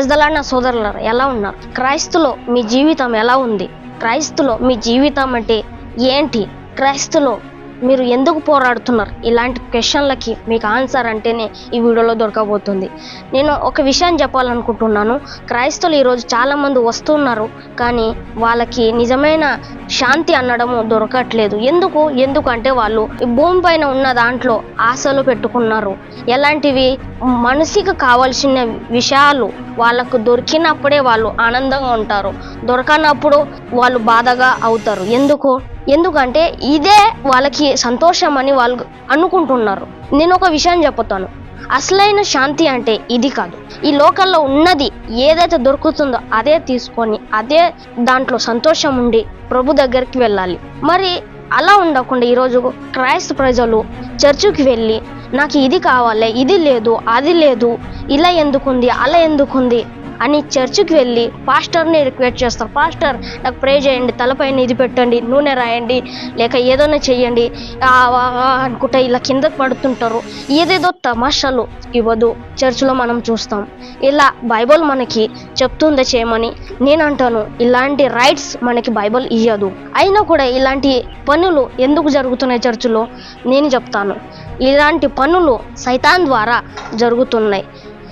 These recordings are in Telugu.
ప్రజలాడిన సోదరుల ఎలా ఉన్నారు? క్రైస్తులో మీ జీవితం ఎలా ఉంది? క్రైస్తులో మీ జీవితం అంటే ఏంటి? క్రైస్తులో మీరు ఎందుకు పోరాడుతున్నారు? ఇలాంటి క్వశ్చన్లకి మీకు ఆన్సర్ అంటేనే ఈ వీడియోలో దొరకబోతుంది. నేను ఒక విషయం చెప్పాలనుకుంటున్నాను. క్రైస్తవులు ఈరోజు చాలామంది వస్తున్నారు కానీ వాళ్ళకి నిజమైన శాంతి అనడము దొరకట్లేదు. ఎందుకు? ఎందుకంటే వాళ్ళు ఈ భూమి పైన ఉన్న దాంట్లో ఆశలు పెట్టుకున్నారు. ఎలాంటివి? మనిషికి కావాల్సిన విషయాలు వాళ్ళకు దొరికినప్పుడే వాళ్ళు ఆనందంగా ఉంటారు. దొరకనప్పుడు వాళ్ళు బాధగా అవుతారు. ఎందుకు? ఎందుకంటే ఇదే వాళ్ళకి సంతోషం అని వాళ్ళు అనుకుంటున్నారు. నేను ఒక విషయం చెప్తాను అసలైన శాంతి అంటే ఇది కాదు. ఈ లోకల్లో ఉన్నది ఏదైతే దొరుకుతుందో అదే తీసుకొని అదే దాంట్లో సంతోషం ఉండి ప్రభు దగ్గరికి వెళ్ళాలి. మరి అలా ఉండకుండా ఈరోజు క్రైస్త ప్రజలు చర్చికి వెళ్ళి నాకు ఇది కావాలి ఇది లేదు అది లేదు ఇలా ఎందుకుంది అలా ఎందుకుంది అని చర్చికి వెళ్ళి పాస్టర్ని రిక్వెస్ట్ చేస్తారు పాస్టర్ నాకు ప్రే చేయండి తలపైన ఇది పెట్టండి నూనె రాయండి లేక ఏదైనా చెయ్యండి. అనుకుంటా ఇలా కిందకు పడుతుంటారు. ఏదేదో తమాషాలు ఇవ్వదు. చర్చిలో మనం చూస్తాం. ఇలా బైబిల్ మనకి చెప్తుందా చేయమని నేను అంటాను ఇలాంటి రైట్స్ మనకి బైబిల్ ఇయ్యదు. అయినా కూడా ఇలాంటి పనులు ఎందుకు జరుగుతున్నాయి చర్చిలో? నేను చెప్తాను. ఇలాంటి పనులు సైతాన్ ద్వారా జరుగుతున్నాయి.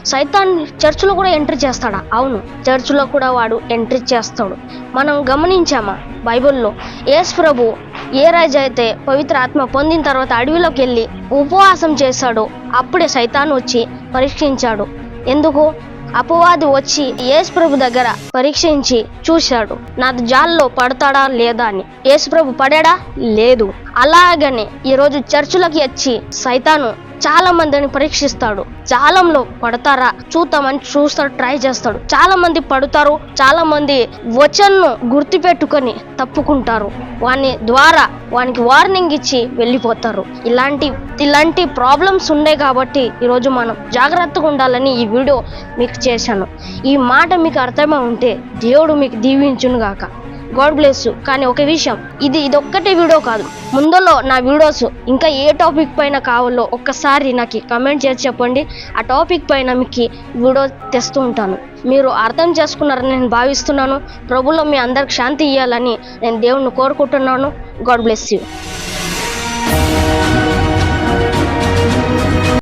సైతాన్ చర్చిలో కూడా ఎంట్రీ చేస్తాడా? అవును. చర్చిలో కూడా వాడు ఎంట్రీ చేస్తాడు. మనం గమనించామా? బైబిల్లో యేసు ప్రభు ఏ రాజు అయితే పవిత్ర ఆత్మ పొందిన తర్వాత అడవిలోకి వెళ్ళి ఉపవాసం చేశాడో అప్పుడే సైతాన్ వచ్చి పరీక్షించాడు. ఎందుకు? అపవాది వచ్చి యేసు ప్రభు దగ్గర పరీక్షించి చూశాడు. నా జాల్లో పడతాడా లేదా అని. యేసు ప్రభు పడాడా? లేదు. అలాగనే ఈరోజు చర్చిలోకి వచ్చి సైతాను చాలా మందిని పరీక్షిస్తాడు. జాలంలో పడతారా? చూద్దామని చూస్తాడు ట్రై చేస్తాడు. చాలా మంది పడతారు చాలా మంది వచన్ను గుర్తుపెట్టుకొని తప్పుకుంటారు. వాని ద్వారా వానికి వార్నింగ్ ఇచ్చి వెళ్ళిపోతారు. ఇలాంటి ఇలాంటి ప్రాబ్లమ్స్ ఉన్నాయి కాబట్టి ఈరోజు మనం జాగ్రత్తగా ఉండాలని ఈ వీడియో మీకు చేశాను. ఈ మాట మీకు అర్థమై ఉంటే దేవుడు మీకు దీవించును గాక గాడ్ బ్లెస్ యూ. కానీ ఒక విషయం ఇది ఇదొక్కటే వీడియో కాదు. ముందులో నా వీడియోస్ ఇంకా ఏ టాపిక్ పైన కావాలో ఒక్కసారి నాకు కమెంట్ చేసి చెప్పండి. ఆ టాపిక్ పైన మీకు వీడియో తెస్తూ ఉంటాను. మీరు అర్థం చేసుకున్నారని నేను భావిస్తున్నాను. ప్రభులో మీ అందరికి శాంతి ఇవ్వాలని నేను దేవుణ్ణి కోరుకుంటున్నాను. God bless you.